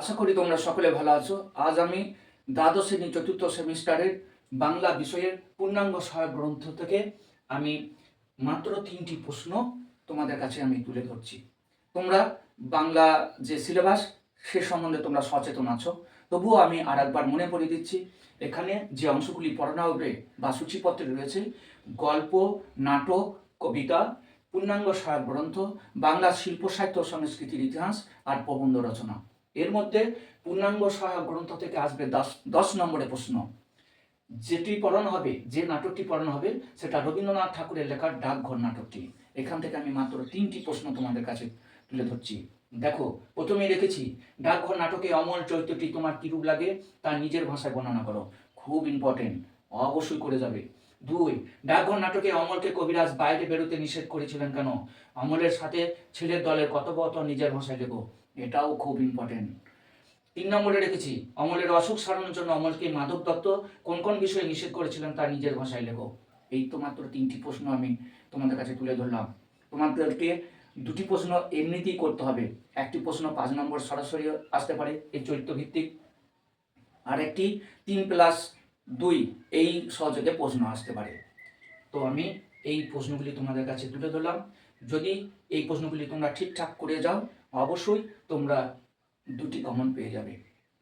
আশা করি তোমরা সকলে ভালো আছো। আজ আমি দ্বাদশ শ্রেণি, চতুর্থ সেমিস্টারের বাংলা বিষয়ের পূর্ণাঙ্গ সহায়ক গ্রন্থ থেকে আমি মাত্র তিনটি প্রশ্ন তোমাদের কাছে আমি তুলে ধরছি। তোমরা বাংলা যে সিলেবাস, সে সম্বন্ধে তোমরা সচেতন আছো। তবুও আমি আর একবার মনে পড়িয়ে দিচ্ছি, এখানে যে অংশগুলি পড়ানো হবে বা সূচিপত্রে রয়েছে, গল্প, নাটক, কবিতা, পূর্ণাঙ্গ সহায়ক গ্রন্থ, বাংলা শিল্প, সাহিত্য সংস্কৃতির ইতিহাস আর প্রবন্ধ রচনা। এর মধ্যে পূর্ণাঙ্গ সহায়ক গ্রন্থ থেকে আসবে দশ দশ নম্বরে প্রশ্ন। যেটি পড়ানো হবে, যে নাটকটি পড়ানো হবে, সেটা রবীন্দ্রনাথ ঠাকুরের লেখার ডাকঘর নাটকটি। এখান থেকে আমি মাত্র তিনটি প্রশ্ন তোমাদের কাছে তুলে ধরছি। দেখো, প্রথমেই রেখেছি ডাকঘর নাটকে অমল চরিত্রটি তোমার কিরূপ লাগে তার নিজের ভাষায় বর্ণনা করো। খুব ইম্পর্টেন্ট অবশ্যই করে যাবে। দুই, ডাকঘর নাটকে অমলকে কবিরাজ বাইরে বেরোতে নিষেধ করেছিলেন কেন? অমলের সাথে ছেলের দলের কথোপকথন নিজের ভাষায় লেখো, এটাও খুব ইম্পর্টেন্ট তিন নম্বরে রেখেছি, অমলের অসুখ সারানোর জন্য অমলকে মাধব দত্ত কোন কোন বিষয়ে নিষেধ করেছিলেন তার নিজের ভাষায় লেখো। এই তো মাত্র তিনটি প্রশ্ন আমি তোমাদের কাছে তুলে ধরলাম। তোমাদেরকে দুটি প্রশ্ন এমনিতেই করতে হবে। একটি প্রশ্ন পাঁচ নম্বর সরাসরি আসতে পারে এই চরিত্র ভিত্তিক আর একটি তিন প্লাস দুই, এই সহযোগে প্রশ্ন আসতে পারে। তো আমি এই প্রশ্নগুলি তোমাদের কাছে তুলে ধরলাম। যদি এই প্রশ্নগুলি তোমরা ঠিকঠাক করে যাও, অবশ্যই তোমরা দুটি কমন পেয়ে যাবে।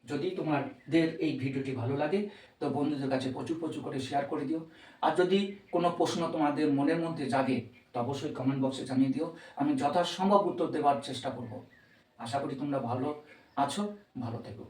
যদি তোমাদের এই ভিডিওটি ভালো লাগে, তো বন্ধুদের কাছে প্রচুর প্রচুর করে শেয়ার করে দিও। আর যদি কোনো প্রশ্ন তোমাদের মনের মধ্যে জাগে, তো অবশ্যই কমেন্ট বক্সে জানিয়ে দিও। আমি যথাসম্ভব উত্তর দেওয়ার চেষ্টা করব। আশা করি তোমরা ভালো আছো, ভালো থেকো।